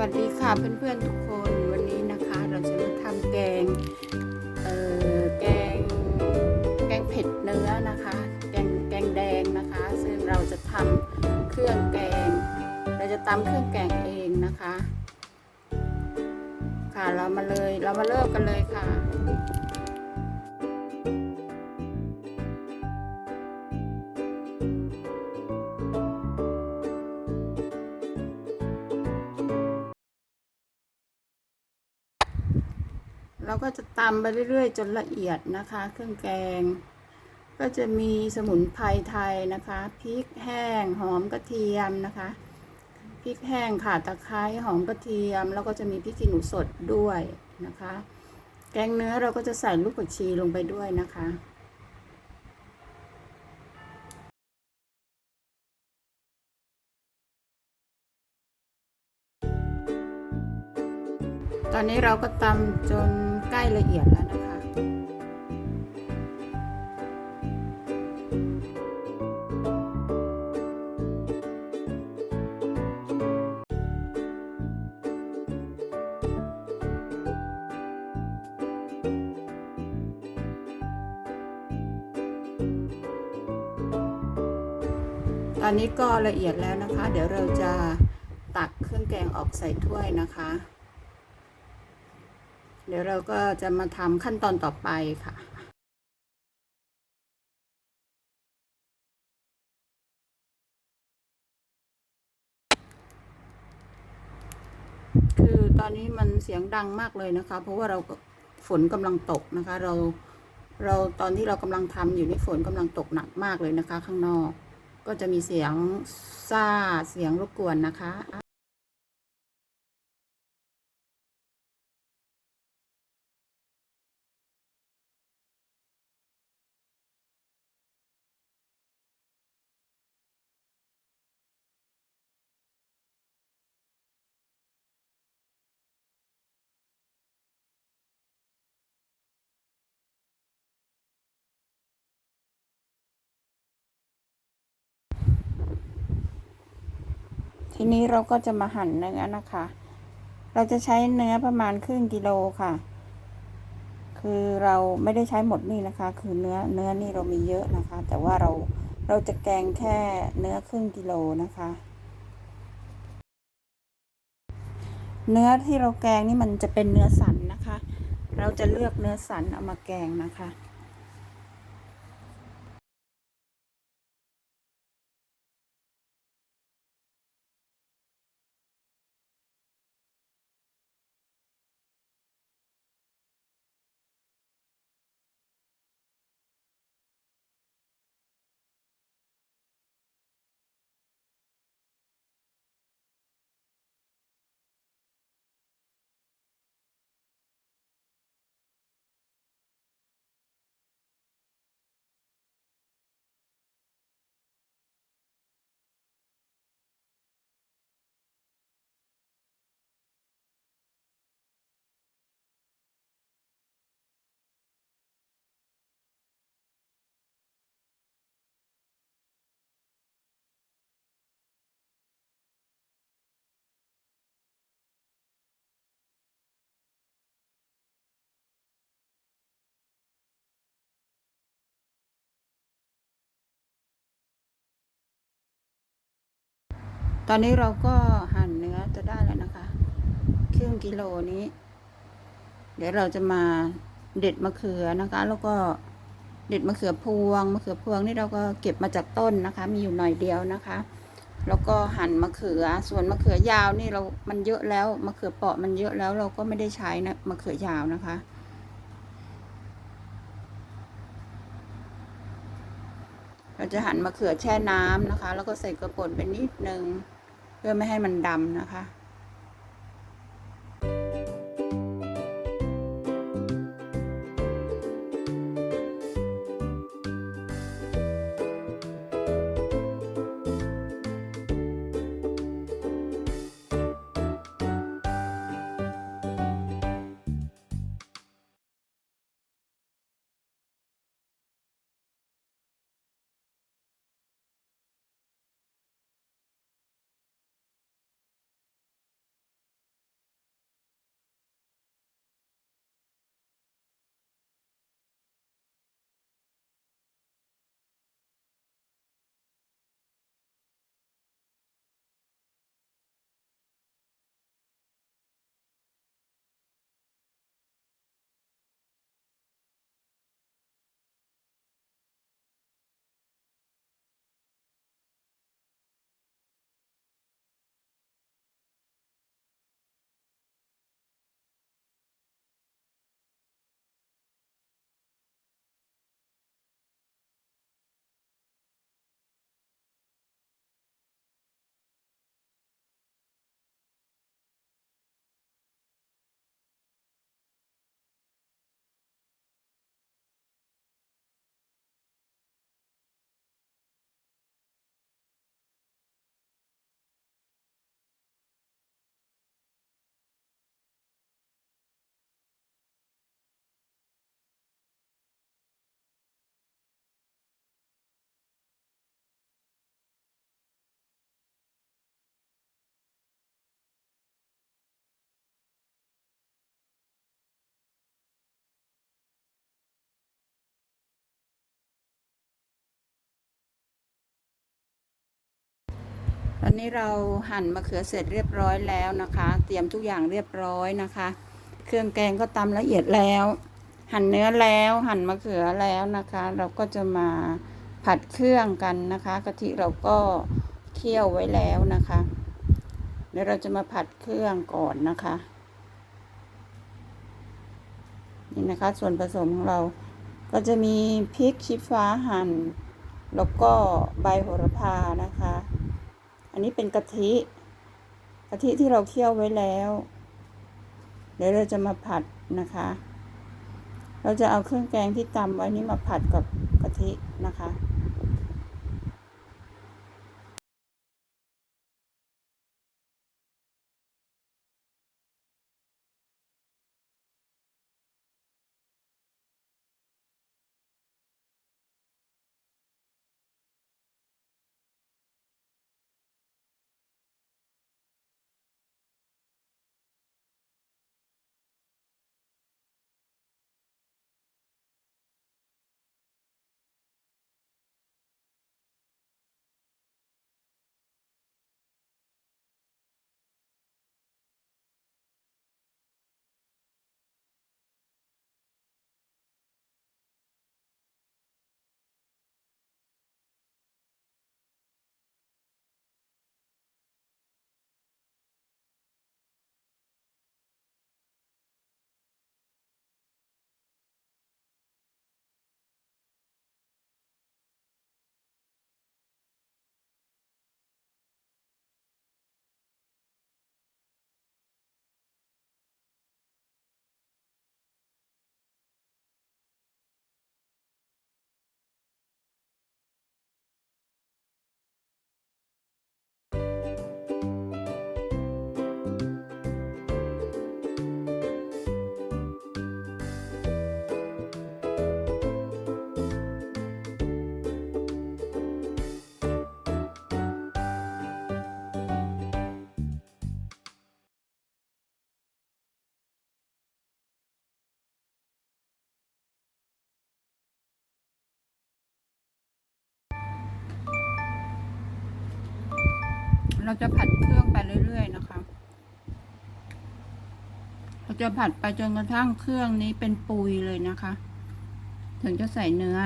วัสดีค่ะเพื่อนๆทุกคนวันนี้นะคะเราจะมาทำแกงเอ่อแกงแกงเผ็ดเนื้อนะคะ แกงแกงแดงนะคะ ซึ่งเราจะทำเครื่องแกง เราจะตำเครื่องแกงเองนะคะ ค่ะเรามาเลยเรามาเริ่มกันเลยค่ะ เราก็จะตำไปเรื่อยๆ จนละเอียดนะคะ เครื่องแกง ก็จะมีสมุนไพรไทยนะคะพริกแห้งหอมกระเทียมนะคะพริกแห้งข่าตะไคร้หอมกระเทียม แล้วก็จะมีพริกขี้หนูสดด้วยนะคะ แกงเนื้อเราก็จะใส่ลูกผักชีลงไปด้วยนะคะตอนนี้เราก็ตำจน ใกล้ละเอียดแล้วนะคะ ตอนนี้ก็ละเอียดแล้วนะคะ เดี๋ยวเราจะตักเครื่องแกงออกใส่ถ้วยนะคะ เดี๋ยวเราก็จะมาทำขั้นตอนต่อไปค่ะคือตอนนี้มันเสียงดังมากเลยนะคะ เพราะว่าเราฝนกำลังตกนะคะ เราเราตอนที่เรากำลังทำอยู่นี่ฝนกำลังตกหนักมากเลยนะคะ ข้างนอก ก็จะมีเสียงซ่าเสียงรบกวนนะคะ ทีนี้เราก็จะมาหั่นเนื้อนะคะ เราจะใช้เนื้อประมาณครึ่งกิโลค่ะ คือเราไม่ได้ใช้หมดนี่นะคะ คือเนื้อเนื้อนี่เรามีเยอะนะคะ แต่ว่าเราเราจะแกงแค่เนื้อครึ่งกิโลนะคะ เนื้อที่เราแกงนี่มันจะเป็นเนื้อสันนะคะ เราจะเลือกเนื้อสันเอามาแกงนะคะ ตอนนี้เราก็หั่นเนื้อจะได้แล้วนะคะ ครึ่งกิโลนี้ เดี๋ยวเราจะมาเด็ดมะเขือนะคะ แล้วก็เด็ดมะเขือพวง มะเขือพวงนี่เราก็เก็บมาจากต้นนะคะ มีอยู่หน่อยเดียวนะคะ แล้วก็หั่นมะเขือ ส่วนมะเขือยาวนี่เรา มันเยอะแล้ว มะเขือเปราะมันเยอะแล้ว เราก็ไม่ได้ใช้นะมะเขือยาวนะคะ เราจะหั่นมะเขือแช่น้ำนะคะ แล้วก็ใส่กระป่นไปนิดนึง เพื่อไม่ให้มันดำนะคะ อนนี้เราหั่นมะเขือเสร็จเรียบร้อยแล้วนะคะ เตรียมทุกอย่างเรียบร้อยนะคะ เครื่องแกงก็ตำละเอียดแล้ว หั่นเนื้อแล้วหั่นมะเขือแล้วนะคะ เราก็จะมาผัดเครื่องกันนะคะกะทิเราก็เคี่ยวไว้แล้วนะคะ เดี๋ยวเราจะมาผัดเครื่องก่อนนะคะนี่นะคะส่วนผสมของเราก็จะมีพริกชี้ฟ้าหั่น แล้วก็ใบโหระพานะคะ นนี้เป็นกะทิกะทิที่เราเคี่ยวไว้แล้ว เดี๋ยวเราจะมาผัดนะคะ เราจะเอาเครื่องแกงที่ตำไว้นี้มาผัดกับกะทินะคะ เราจะผัดเครื่องไปเรื่อยๆนะคะ เราจะผัดไปจนกระทั่งเครื่องนี้เป็นปุยเลยนะคะ ถึงจะใส่เนื้อ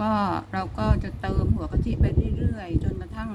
ก็เราก็จะเติมหัวกะทิไปเรื่อยๆ จนกระทั่ง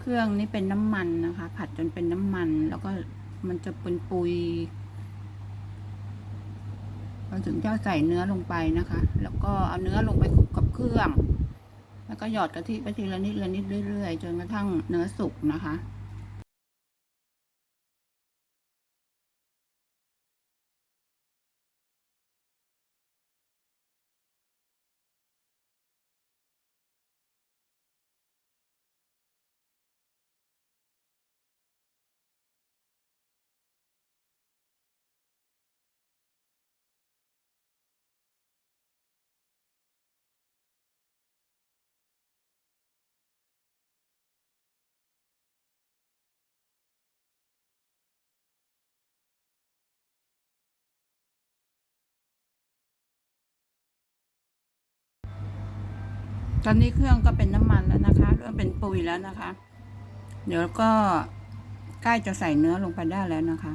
เครื่องนี้เป็นน้ำมันนะคะ ผัดจนเป็นน้ำมัน แล้วก็มันจะเป็นปุยเราถึงจะใส่เนื้อลงไปนะคะ แล้วก็เอาเนื้อลงไปคลุกกับเครื่อง แล้วก็หยอดกะทิไปทีละนิดละนิดเรื่อยๆ จนกระทั่งเนื้อสุกนะคะ ตอนนี้เครื่องก็เป็นน้ำมันแล้วนะคะ เริ่มเป็นปุยแล้วนะคะ เดี๋ยวก็ใกล้จะใส่เนื้อลงไปได้แล้วนะคะ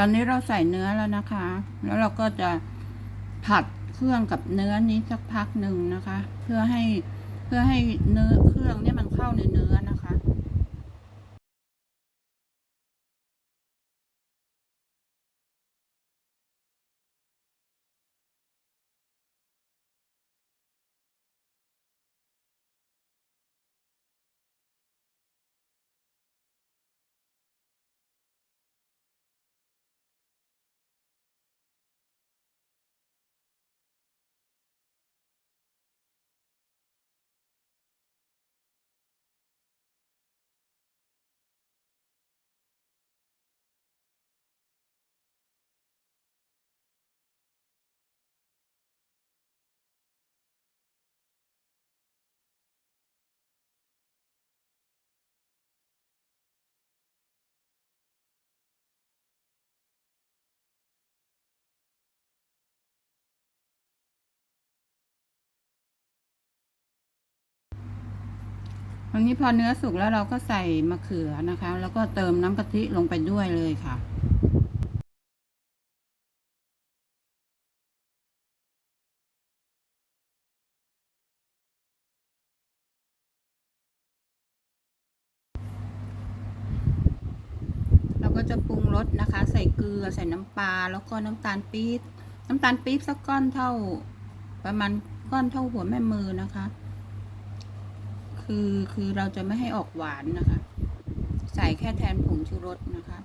ตอนนี้เราใส่เนื้อแล้วนะคะ แล้วเราก็จะผัดเครื่องกับเนื้อนี้สักพักหนึ่งนะคะ เพื่อให้เพื่อให้เนื้อเครื่องเนี่ยมันเข้าในเนื้อนะคะ นนี้พอเนื้อสุกแล้วเราก็ใส่มะเขือนะคะ แล้วก็เติมน้ำกะทิลงไปด้วยเลยค่ะเราก็จะปรุงรสนะคะ ใส่เกลือใส่น้ำปลาแล้วก็น้ำตาลปี๊บน้ำตาลปี๊บสักก้อนเท่า ประมาณก้อนเท่าหัวแม่มือนะคะ คือคือเราจะไม่ให้ออกหวานนะคะ ใส่แค่แทนผงชูรสนะคะ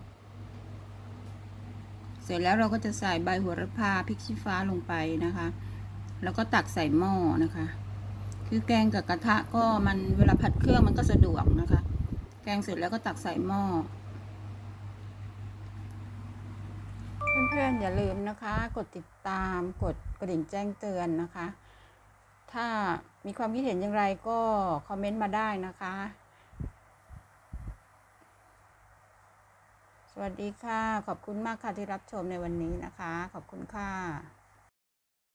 เสร็จแล้วเราก็จะใส่ใบหัวระพาพริกชี้ฟ้าลงไปนะคะ แล้วก็ตักใส่หม้อนะคะ คือแกงกับกระทะก็มันเวลาผัดเครื่องมันก็สะดวกนะคะ แกงเสร็จแล้วก็ตักใส่หม้อเพื่อนๆอย่าลืมนะคะ กดติดตามกดกระดิ่งแจ้งเตือนนะคะ ถ้ามีความคิดเห็นอย่างไรก็คอมเมนต์มาได้นะคะ สวัสดีค่ะ ขอบคุณมากค่ะที่รับชมในวันนี้นะคะ ขอบคุณค่ะ